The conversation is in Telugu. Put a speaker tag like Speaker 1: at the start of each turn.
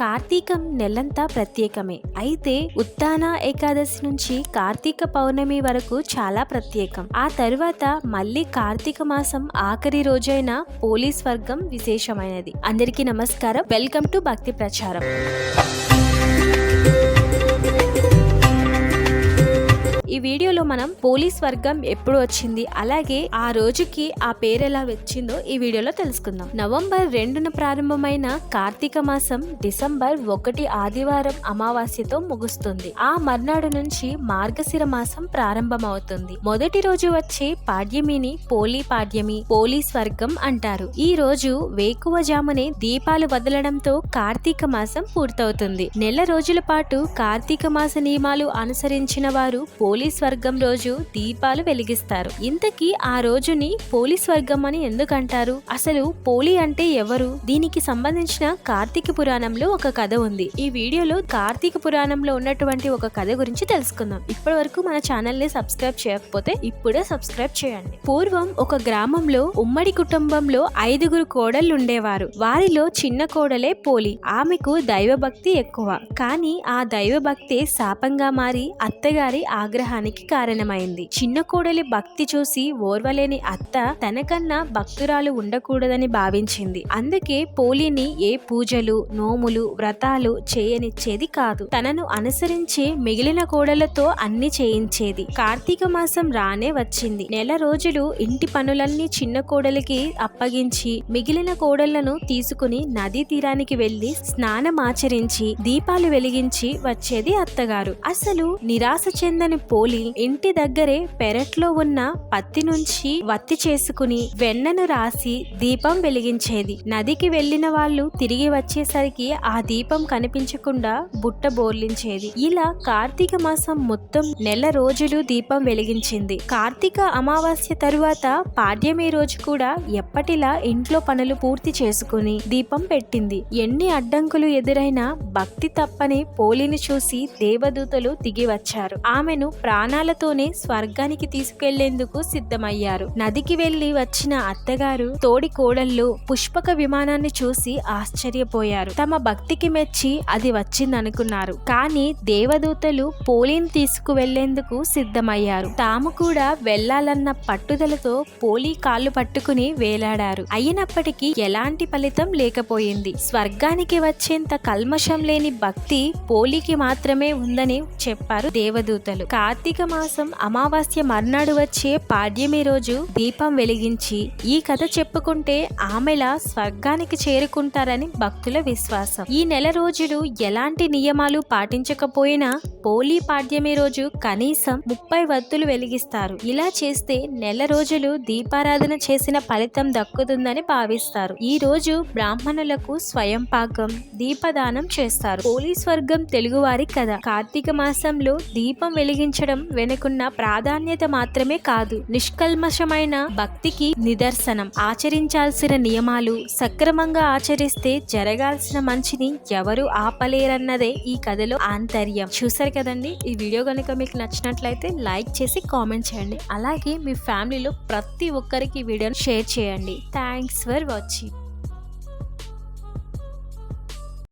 Speaker 1: కార్తీకం నెలంతా ప్రత్యేకమే. అయితే ఉత్తాన ఏకాదశి నుంచి కార్తీక పౌర్ణమి వరకు చాలా ప్రత్యేకం. ఆ తరువాత మళ్ళీ కార్తీక మాసం ఆఖరి రోజైన పోలీస్ వర్గం విశేషమైనది. అందరికీ నమస్కారం. వెల్కమ్ టు భక్తి ప్రచారం. ఈ వీడియోలో మనం పోలీస్ వర్గం ఎప్పుడు వచ్చింది అలాగే ఆ రోజుకి ఆ పేరు ఎలా వచ్చిందో ఈ వీడియోలో తెలుసుకుందాం. నవంబర్ రెండున ప్రారంభమైన కార్తీక మాసం డిసెంబర్ ఒకటి ఆదివారం అమావాస్యతో ముగుస్తుంది. ఆ మర్నాడు నుంచి మార్గశిర మాసం ప్రారంభమవుతుంది. మొదటి రోజు వచ్చే పాడ్యమిని పోలీ పాడ్యమి పోలీస్ వర్గం అంటారు. ఈ రోజు వేకువజామునే దీపాలు వదలడంతో కార్తీక మాసం పూర్తవుతుంది. నెల రోజుల పాటు కార్తీక మాస నియమాలు అనుసరించిన వారు పోలీస్ వర్గం రోజు దీపాలు వెలిగిస్తారు. ఇంతకీ ఆ రోజుని పోలీస్ వర్గం అని ఎందుకంటారు? అసలు పోలి అంటే ఎవరు? దీనికి సంబంధించిన కార్తీక పురాణంలో ఒక కథ ఉంది. ఈ వీడియోలో కార్తీక పురాణంలో ఉన్నటువంటి ఒక కథ గురించి తెలుసుకుందాం. ఇప్పటి వరకు మన ఛానల్ని సబ్స్క్రైబ్ చేయకపోతే ఇప్పుడే సబ్స్క్రైబ్ చేయండి. పూర్వం ఒక గ్రామంలో ఉమ్మడి కుటుంబంలో ఐదుగురు కోడళ్ళు ఉండేవారు. వారిలో చిన్న కోడలే పోలి. ఆమెకు దైవభక్తి ఎక్కువ. కానీ ఆ దైవభక్తే శాపంగా మారి అత్తగారి ఆగ్రహం విగ్రహానికి కారణమైంది. చిన్న కోడలి భక్తి చూసి ఓర్వలేని అత్త తనకన్నా భక్తురాలు ఉండకూడదని భావించింది. అందుకే పోలిని ఏ పూజలు నోములు వ్రతాలు చేయనిచ్చేది కాదు. తనను అనుసరించి మిగిలిన కోడలతో అన్ని చేయించేది. కార్తీక మాసం రానే వచ్చింది. నెల రోజులు ఇంటి పనులన్నీ చిన్న కోడలికి అప్పగించి మిగిలిన కోడళ్ళను తీసుకుని నదీ తీరానికి వెళ్ళి స్నానం ఆచరించి దీపాలు వెలిగించి వచ్చేది అత్తగారు. అసలు నిరాశ చెందని పోలి ఇంటి దగ్గరే పెరట్లో ఉన్న పత్తి నుంచి వత్తి చేసుకుని వెన్నను రాసి దీపం వెలిగించేది. నదికి వెళ్ళిన వాళ్ళు తిరిగి వచ్చేసరికి ఆ దీపం కనిపించకుండా బుట్ట బోర్లించేది. ఇలా కార్తీక మాసం మొత్తం నెల రోజులు దీపం వెలిగించింది. కార్తీక అమావాస్య తరువాత పాడ్యమి రోజు కూడా ఎప్పటిలా ఇంట్లో పనులు పూర్తి చేసుకుని దీపం పెట్టింది. ఎన్ని అడ్డంకులు ఎదురైనా భక్తి తప్పని పోలిని చూసి దేవదూతలు దిగి వచ్చారు. ఆమెను ప్రాణాలతోనే స్వర్గానికి తీసుకెళ్ళేందుకు సిద్ధమయ్యారు. నదికి వెళ్ళి వచ్చిన అత్తగారు తోడి కోడళ్ళు పుష్పక విమానాన్ని చూసి ఆశ్చర్యపోయారు. తమ భక్తికి మెచ్చి అది వచ్చిందనుకున్నారు. కానీ దేవదూతలు పోలిని తీసుకువెళ్ళేందుకు సిద్ధమయ్యారు. తాము కూడా వెళ్ళాలన్న పట్టుదలతో పోలి కాళ్ళు పట్టుకుని వేలాడారు. అయినప్పటికీ ఎలాంటి ఫలితం లేకపోయింది. స్వర్గానికి వచ్చేంత కల్మషం లేని భక్తి పోలికి మాత్రమే ఉందని చెప్పారు దేవదూతలు. కార్తీక మాసం అమావాస్య మర్నాడు వచ్చే పాడ్యమి రోజు దీపం వెలిగించి ఈ కథ చెప్పుకుంటే ఆమెలా స్వర్గానికి చేరుకుంటారని భక్తుల విశ్వాసం. ఈ నెల రోజులు ఎలాంటి నియమాలు పాటించకపోయినా పోలీ పాడ్యమి రోజు కనీసం ముప్పై వత్తులు వెలిగిస్తారు. ఇలా చేస్తే నెల రోజులు దీపారాధన చేసిన ఫలితం దక్కుతుందని భావిస్తారు. ఈ రోజు బ్రాహ్మణులకు స్వయం పాకం దీపదానం చేస్తారు. పోలీస్ వర్గం తెలుగువారి కథ. కార్తీక మాసంలో దీపం వెలిగించడం వెనుకున్న ప్రాధాన్యత మాత్రమే కాదు నిష్కల్మషమైన భక్తికి నిదర్శనం. ఆచరించాల్సిన నియమాలు సక్రమంగా ఆచరిస్తే జరగాల్సిన మంచిని ఎవరు ఆపలేరన్నదే ఈ కథలో ఆంతర్యం. చూసారు కదండి? ఈ వీడియో కనుక మీకు నచ్చినట్లయితే లైక్ చేసి కామెంట్ చేయండి. అలాగే మీ ఫ్యామిలీలో ప్రతి ఒక్కరికి వీడియోను వీడియోని షేర్ చేయండి. Thanks for watching.